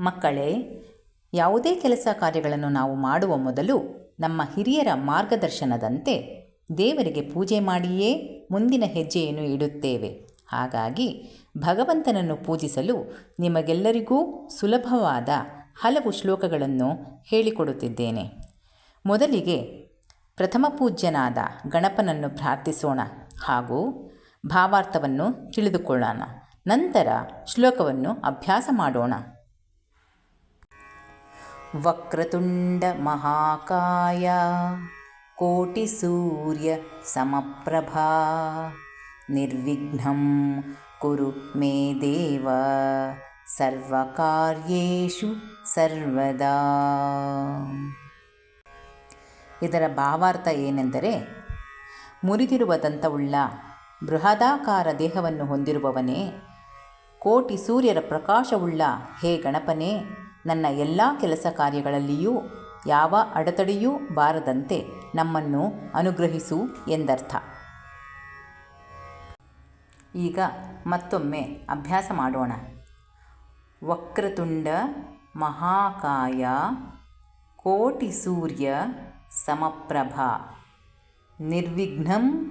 ಮಕ್ಕಳೇ, ಯಾವುದೇ ಕೆಲಸ ಕಾರ್ಯಗಳನ್ನು ನಾವು ಮಾಡುವ ಮೊದಲು ನಮ್ಮ ಹಿರಿಯರ ಮಾರ್ಗದರ್ಶನದಂತೆ ದೇವರಿಗೆ ಪೂಜೆ ಮಾಡಿಯೇ ಮುಂದಿನ ಹೆಜ್ಜೆಯನ್ನು ಇಡುತ್ತೇವೆ. ಹಾಗಾಗಿ ಭಗವಂತನನ್ನು ಪೂಜಿಸಲು ನಿಮಗೆಲ್ಲರಿಗೂ ಸುಲಭವಾದ ಹಲವು ಶ್ಲೋಕಗಳನ್ನು ಹೇಳಿಕೊಡುತ್ತಿದ್ದೇನೆ. ಮೊದಲಿಗೆ ಪ್ರಥಮ ಪೂಜ್ಯನಾದ ಗಣಪನನ್ನು ಪ್ರಾರ್ಥಿಸೋಣ ಹಾಗೂ ಭಾವಾರ್ಥವನ್ನು ತಿಳಿದುಕೊಳ್ಳೋಣ. ನಂತರ ಶ್ಲೋಕವನ್ನು ಅಭ್ಯಾಸ ಮಾಡೋಣ. ವಕ್ರತುಂಡ ಮಹಾಕಾಯ ಕೋಟಿಸೂರ್ಯ ಸಮಪ್ರಭಾ, ನಿರ್ವಿಘ್ನಂ ಕುರು ಮೇ ದೇವ, ಸರ್ವಕಾರ್ಯೇಷು ಸರ್ವದಾ. ಇದರ ಭಾವಾರ್ಥ ಏನೆಂದರೆ, ಮುರಿದಿರುವ ದಂತವುಳ್ಳ ಬೃಹದಾಕಾರ ದೇಹವನ್ನು ಹೊಂದಿರುವವನೇ, ಕೋಟಿ ಸೂರ್ಯರ ಪ್ರಕಾಶವುಳ್ಳ ಹೇ ಗಣಪನೇ ನನ್ನ ಎಲ್ಲ ಕೆಲಸ ಕಾರ್ಯಗಳಲ್ಲಿಯೂ, ಯಾವ ಅಡೆತಡೆಯೂ ಬಾರದಂತೆ ನಮ್ಮನ್ನು ಅನುಗ್ರಹಿಸು ಎಂದರ್ಥ. ಈಗ ಮತ್ತೊಮ್ಮೆ ಅಭ್ಯಾಸ ಮಾಡೋಣ. ವಕ್ರತುಂಡ ಮಹಾಕಾಯ ಕೋಟಿ ಸೂರ್ಯ ಸಮಪ್ರಭಾ ನಿರ್ವಿಘ್ನಂ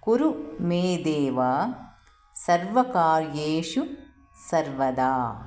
ಕುರು ಮೇ ದೇವ ಸರ್ವಕಾರ್ಯೇಷು ಸರ್ವದಾ.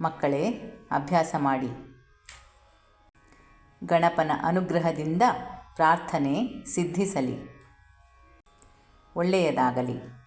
ಮಕ್ಕಳೇ ಅಭ್ಯಾಸ ಮಾಡಿ. ಗಣಪನ ಅನುಗ್ರಹದಿಂದ ಪ್ರಾರ್ಥನೆ ಸಿದ್ಧಿಸಲಿ. ಒಳ್ಳೆಯದಾಗಲಿ.